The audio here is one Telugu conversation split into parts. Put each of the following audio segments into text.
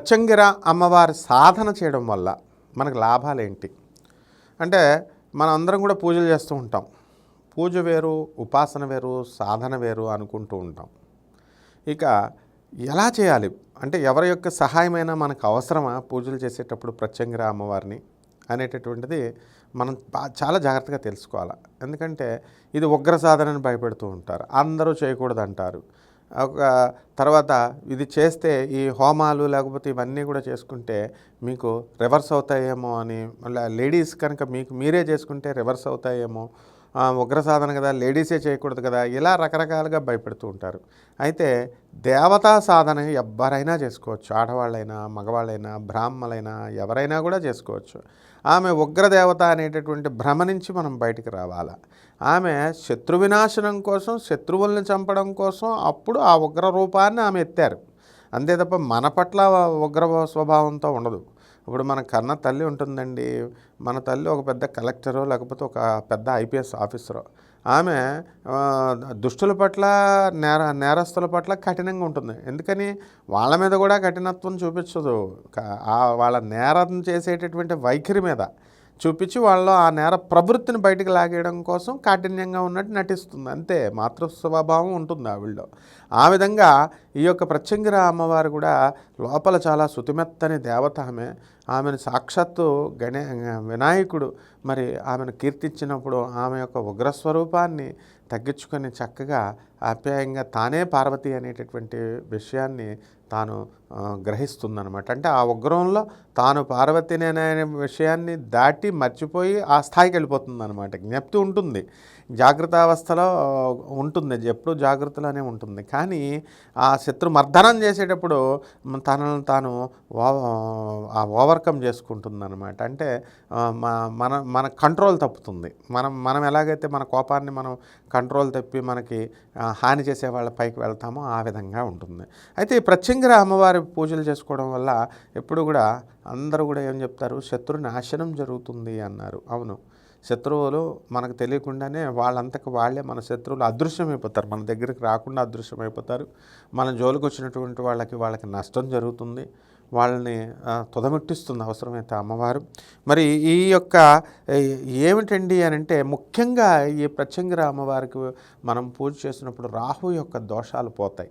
ప్రత్యంగిర అమ్మవారి సాధన చేయడం వల్ల మనకు లాభాలు ఏంటి అంటే మనం అందరం కూడా పూజలు చేస్తూ ఉంటాం. పూజ వేరు ఉపాసన వేరు సాధన వేరు అనుకుంటూ ఉంటాం. ఇక ఎలా చేయాలి? అంటే ఎవరి యొక్క సహాయమైనా మనకు అవసరమా పూజలు చేసేటప్పుడు ప్రత్యంగిర అమ్మవారిని అనేటటువంటిది మనం చాలా జాగ్రత్తగా తెలుసుకోవాలి. ఎందుకంటే ఇది ఉగ్ర సాధనని భయపెడుతూ ఉంటారు. అందరూ చేయకూడదు అంటారు ఒక తర్వాత ఇది చేస్తే ఈ హోమాలు లేకపోతే ఇవన్నీ కూడా చేసుకుంటే మీకు రివర్స్ అవుతాయేమో అని మళ్ళీ లేడీస్ కనుక మీకు మీరే చేసుకుంటే రివర్స్ అవుతాయేమో ఉగ్ర సాధన కదా లేడీసే చేయకూడదు కదా ఇలా రకరకాలుగా భయపెడుతూ ఉంటారు. అయితే దేవతా సాధన ఎవ్వరైనా చేసుకోవచ్చు. ఆడవాళ్ళైనా మగవాళ్ళైనా బ్రాహ్మలైనా ఎవరైనా కూడా చేసుకోవచ్చు. ఆమె ఉగ్రదేవత అనేటటువంటి భ్రమ నుంచి మనం బయటికి రావాలా? ఆమె శత్రు వినాశనం కోసం శత్రువుల్ని చంపడం కోసం అప్పుడు ఆ ఉగ్ర రూపాన్ని ఆమె ఎత్తారు. అంతే తప్ప మన పట్ల ఉగ్ర స్వభావంతో ఉండదు. ఇప్పుడు మన కన్న తల్లి ఉంటుందండి. మన తల్లి ఒక పెద్ద కలెక్టరో లేకపోతే ఒక పెద్ద ఐపీఎస్ ఆఫీసరో. ఆమె దుష్టుల పట్ల నేర నేరస్తుల పట్ల కఠినంగా ఉంటుంది. ఎందుకని? వాళ్ళ మీద కూడా కఠినత్వం చూపించదు. ఆ వాళ్ళ నేరం చేసేటటువంటి వైఖరి మీద చూపించి వాళ్ళు ఆ నేర ప్రవృత్తిని బయటకు లాగేయడం కోసం కాఠిన్యంగా ఉన్నట్టు నటిస్తుంది. అంతే మాతృ స్వభావం ఉంటుంది ఆవిడలో ఆ విధంగా ఈ యొక్క ప్రత్యంగిర అమ్మవారు కూడా లోపల చాలా శుతిమెత్తని దేవత ఆమె. ఆమెను సాక్షాత్తు గణే వినాయకుడు. మరి ఆమెను కీర్తించినప్పుడు ఆమె యొక్క ఉగ్రస్వరూపాన్ని తగ్గించుకొని చక్కగా ఆప్యాయంగా తానే పార్వతి అనేటటువంటి విషయాన్ని తాను గ్రహిస్తుందనమాట అంటే ఆ ఉగ్రంలో తాను పార్వతిని అనే విషయాన్ని దాటి మర్చిపోయి ఆ స్థాయికి వెళ్ళిపోతుంది అనమాట జ్ఞప్తి ఉంటుంది. జాగ్రత్త అవస్థలో ఉంటుంది. ఎప్పుడు జాగ్రత్తలోనే ఉంటుంది. కానీ ఆ శత్రు మర్దనం చేసేటప్పుడు తనను తాను ఓ- ఆ ఓవర్కమ్ చేసుకుంటుంది అనమాట అంటే మన మన కంట్రోల్ తప్పుతుంది. మనం మనం ఎలాగైతే మన కోపాన్ని మనం కంట్రోల్ తప్పి మనకి హాని చేసే వాళ్ళ పైకి వెళ్తామో ఆ విధంగా ఉంటుంది. అయితే ఈ ప్రత్యంగిర అమ్మవారి పూజలు చేసుకోవడం వల్ల ఎప్పుడు కూడా అందరూ కూడా ఏం చెప్తారు? శత్రు నాశనం జరుగుతుంది అన్నారు. అవును. శత్రువులు మనకు తెలియకుండానే వాళ్ళంతకు వాళ్ళే మన శత్రువులు అదృశ్యమైపోతారు. మన దగ్గరికి రాకుండా అదృశ్యమైపోతారు. మన జోలికి వచ్చినటువంటి వాళ్ళకి వాళ్ళకి నష్టం జరుగుతుంది. వాళ్ళని తుదమిట్టిస్తుంది తుదముట్టిస్తుంది అవసరమైతే అమ్మవారు. మరి ఈ యొక్క ఏమిటండి అని అంటే ముఖ్యంగా ఈ ప్రత్యంగిర అమ్మవారికి మనం పూజ చేసినప్పుడు రాహు యొక్క దోషాలు పోతాయి.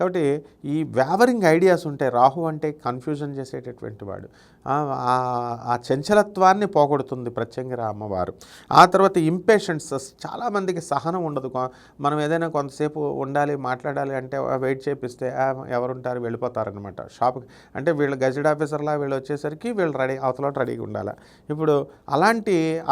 కాబట్టి ఈ వ్యావరింగ్ ఐడియాస్ ఉంటాయి రాహు అంటే కన్ఫ్యూజన్ చేసేటటువంటి వాడు. ఆ చంచలత్వాన్ని పోగొడుతుంది ప్రత్యంగిర అమ్మవారు. ఆ తర్వాత ఇంపేషెన్స్ చాలామందికి సహనం ఉండదు. మనం ఏదైనా కొంతసేపు ఉండాలి మాట్లాడాలి అంటే వెయిట్ చేపిస్తే ఎవరుంటారు వెళ్ళిపోతారనమాట షాప్కి అంటే వీళ్ళు గజెట్ ఆఫీసర్లా వీళ్ళు వచ్చేసరికి వీళ్ళు రెడీ అవతల రెడీగా ఉండాలి. ఇప్పుడు అలాంటి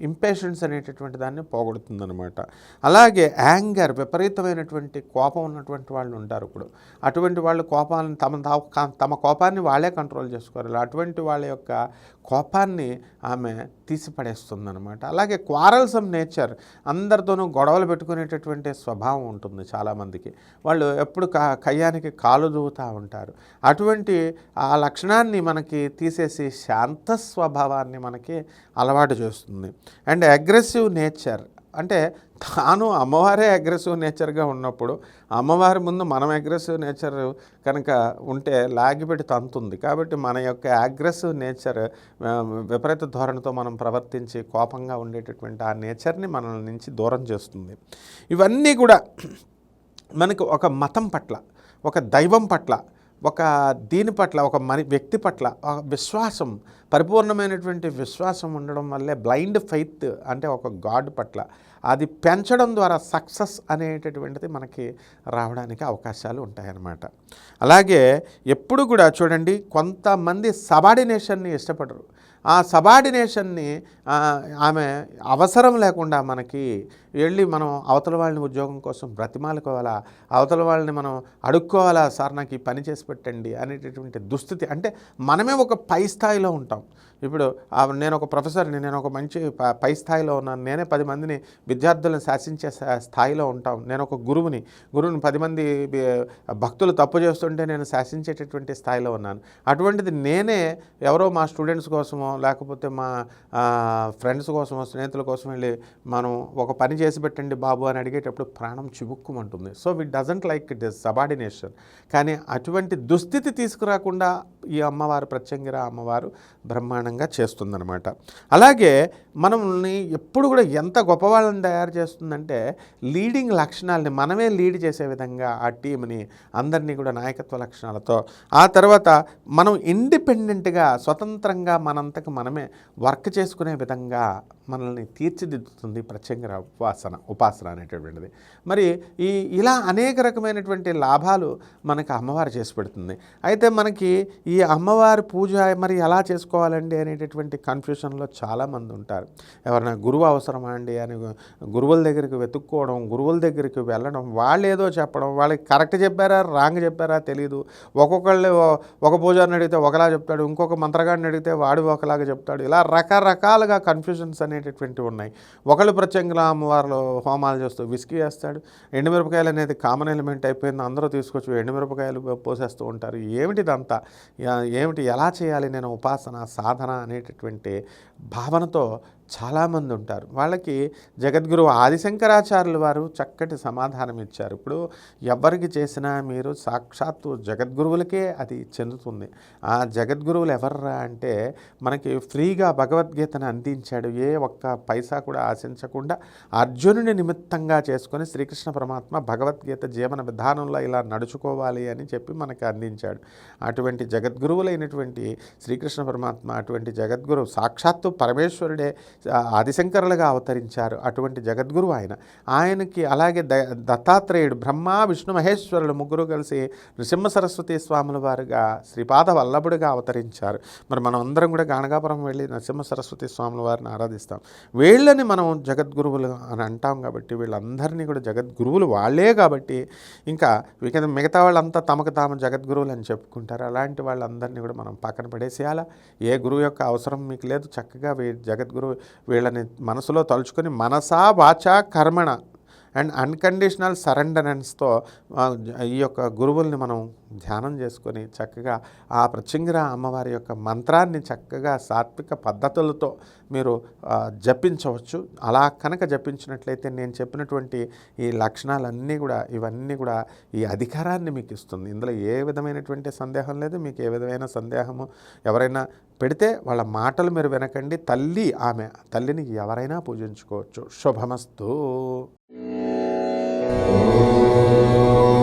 ఇంపేషెన్స్ అనేటటువంటి దాన్ని పోగొడుతుందనమాట అలాగే యాంగర్ విపరీతమైనటువంటి కోపం ఉన్నటువంటి వాళ్ళు ఉంటారు ఇప్పుడు. అటువంటి వాళ్ళు కోపాలను తమ తా- తమ కోపాన్ని వాళ్ళే కంట్రోల్ చేసుకోరు. చేసుకోవాలి అటువంటి వాళ్ళ యొక్క కోపాన్ని ఆమె తీసిపడేస్తుంది అనమాట అలాగే క్వారల్సమ్ నేచర్ అందరితోనూ గొడవలు పెట్టుకునేటటువంటి స్వభావం ఉంటుంది చాలామందికి. వాళ్ళు ఎప్పుడు కా కయ్యానికి కాలు దూవుతూ ఉంటారు. అటువంటి ఆ లక్షణాన్ని మనకి తీసేసి శాంత స్వభావాన్ని మనకి అలవాటు చేస్తుంది. అండ్ అగ్రెసివ్ నేచర్ అంటే తాను అమ్మవారే అగ్రెసివ్ నేచర్గా ఉన్నప్పుడు అమ్మవారి ముందు మనం అగ్రెసివ్ నేచర్ కనుక ఉంటే లాగిపెట్టి తంతుంది. కాబట్టి మన యొక్క అగ్రెసివ్ నేచర్ విపరీత ధోరణితో మనం ప్రవర్తించి కోపంగా ఉండేటటువంటి ఆ నేచర్ని మనల్ని నుంచి దూరం చేస్తుంది. ఇవన్నీ కూడా మనకు ఒక మతం పట్ల ఒక దైవం పట్ల ఒక దీని పట్ల ఒక మరి వ్యక్తి పట్ల ఒక విశ్వాసం పరిపూర్ణమైనటువంటి విశ్వాసం ఉండడం వల్లే బ్లైండ్ ఫెయిత్ అంటే ఒక గాడ్ పట్ల అది పెంచడం ద్వారా సక్సెస్ అనేటటువంటిది మనకి రావడానికి అవకాశాలు ఉంటాయన్నమాట. అలాగే ఎప్పుడు కూడా చూడండి కొంతమంది సబార్డినేషన్ని ఇష్టపడరు. ఆ సబార్డినేషన్ని ఆమె అవసరం లేకుండా మనకి వెళ్ళి మనం అవతల వాళ్ళని ఉద్యోగం కోసం బ్రతిమాలుకోవాలా అవతల వాళ్ళని మనం అడుక్కోవాలా సార్ నాకు ఈ పని చేసి పెట్టండి అనేటటువంటి దుస్థితి. అంటే మనమే ఒక పై స్థాయిలో ఉంటాం. ఇప్పుడు నేను ఒక ప్రొఫెసర్ని నేను ఒక మంచి ప- పై స్థాయిలో ఉన్నాను. నేనే పది మందిని విద్యార్థులను శాసించే స్థాయిలో ఉంటాం. నేను ఒక గురువుని గురువుని పది మంది భక్తులు తప్పు చేస్తుంటే నేను శాసించేటటువంటి స్థాయిలో ఉన్నాను. అటువంటిది నేనే ఎవరో మా స్టూడెంట్స్ కోసమో లేకపోతే మా ఫ్రెండ్స్ కోసం స్నేహితుల కోసం వెళ్ళి మనం ఒక పని చేసి పెట్టండి బాబు అని అడిగేటప్పుడు ప్రాణం చిబుక్కుమంటుంది. So we doesn't like it is subordination కానీ అటువంటి దుస్థితి తీసుకురాకుండా ఈ అమ్మవారు ప్రత్యంగిర అమ్మవారు బ్రహ్మాండంగా చేస్తుందనమాట అలాగే మనల్ని ఎప్పుడు కూడా ఎంత గొప్పవాళ్ళని తయారు చేస్తుందంటే లీడింగ్ లక్షణాలని మనమే లీడ్ చేసే విధంగా ఆ టీంని అందరినీ కూడా నాయకత్వ లక్షణాలతో ఆ తర్వాత మనం ఇండిపెండెంట్గా స్వతంత్రంగా మనమే వర్క్ చేసుకునే విధంగా మనల్ని తీర్చిదిద్దుతుంది ప్రత్యంగర ఉపాసన ఉపాసన అనేటటువంటిది. మరి ఈ ఇలా అనేక రకమైనటువంటి లాభాలు మనకు అమ్మవారు చేసి పెడుతుంది. అయితే మనకి ఈ అమ్మవారి పూజ మరి ఎలా చేసుకోవాలండి అనేటటువంటి కన్ఫ్యూషన్లో చాలామంది ఉంటారు. ఎవరైనా గురువు అవసరమా అండి అని గురువుల దగ్గరికి వెతుక్కోవడం గురువుల దగ్గరికి వెళ్ళడం వాళ్ళు ఏదో చెప్పడం వాళ్ళకి కరెక్ట్ చెప్పారా రాంగ్ చెప్పారా తెలియదు ఒక్కొక్కళ్ళు ఒక పూజారిని అడిగితే ఒకలా చెప్తాడు ఇంకొక మంత్రగాడిని అడిగితే వాడు ఒకలాగా చెప్తాడు. ఇలా రకరకాలుగా కన్ఫ్యూజన్స్ అనేటటువంటివి ఉన్నాయి. ఒకళ్ళు ప్రత్యేకంగా అమ్మవారిలో హోమాలు చేస్తూ విసికి వేస్తాడు. ఎండుమిరపకాయలు అనేది కామన్ ఎలిమెంట్ అయిపోయింది. అందరూ తీసుకొచ్చి ఎండుమిరపకాయలు పోసేస్తూ ఉంటారు. ఏమిటిదంతా ఏమిటి? ఎలా చేయాలి నేను ఉపాసన సాధన అనేటటువంటి భావనతో చాలామంది ఉంటారు. వాళ్ళకి జగద్గురు ఆదిశంకరాచార్యుల వారు చక్కటి సమాధానం ఇచ్చారు. ఇప్పుడు ఎవరికి చేసినా మీరు సాక్షాత్తు జగద్గురువులకే అది చెందుతుంది. ఆ జగద్గురువులు ఎవర్రా అంటే మనకి ఫ్రీగా భగవద్గీతను అందించాడు. ఏ ఒక్క పైసా కూడా ఆశించకుండా అర్జునుని నిమిత్తంగా చేసుకొని శ్రీకృష్ణ పరమాత్మ భగవద్గీత జీవన విధానంలో ఇలా నడుచుకోవాలి అని చెప్పి మనకు అందించాడు. అటువంటి జగద్గురువులైనటువంటి శ్రీకృష్ణ పరమాత్మ అటువంటి జగద్గురు సాక్షాత్తు పరమేశ్వరుడే ఆదిశంకరులుగా అవతరించారు అటువంటి జగద్గురు ఆయన. ఆయనకి అలాగే ద దత్తాత్రేయుడు బ్రహ్మ విష్ణు మహేశ్వరులు ముగ్గురు కలిసి నృసింహ సరస్వతి స్వాముల వారుగా శ్రీపాద వల్లభుడిగా అవతరించారు. మరి మనం అందరం కూడా గాణగాపురం వెళ్ళి నరసింహ సరస్వతి స్వాముల వారిని ఆరాధిస్తాం. వీళ్ళని మనం జగద్గురువులు అని అంటాం కాబట్టి వీళ్ళందరినీ కూడా జగద్గురువులు వాళ్ళే కాబట్టి ఇంకా మిగతా మిగతా వాళ్ళంతా తమకు తాము జగద్గురువులు అని చెప్పుకుంటారు. అలాంటి వాళ్ళందరినీ కూడా మనం పక్కన పడేసేయాలా? ఏ గురువు యొక్క అవసరం మీకు లేదు. చక్కగా వీ జగద్గురు వీళ్ళని మనసులో తలుచుకొని మనసా వాచా కర్మణ అండ్ అన్కండిషనల్ సరెండరెన్స్తో ఈ యొక్క గురువుల్ని మనం ధ్యానం చేసుకొని చక్కగా ఆ ప్రత్యంగిర అమ్మవారి యొక్క మంత్రాన్ని చక్కగా సాత్విక పద్ధతులతో మీరు జపించవచ్చు. అలా కనుక జపించినట్లయితే నేను చెప్పినటువంటి ఈ లక్షణాలన్నీ కూడా ఇవన్నీ కూడా ఈ అధికారాన్ని మీకు ఇస్తుంది. ఇందులో ఏ విధమైనటువంటి సందేహం లేదు. మీకు ఏ విధమైన సందేహము ఎవరైనా పెడితే వాళ్ళ మాటలు మీరు వినకండి. తల్లి ఆమె తల్లిని ఎవరైనా పూజించుకోవచ్చు. శుభమస్తు. Música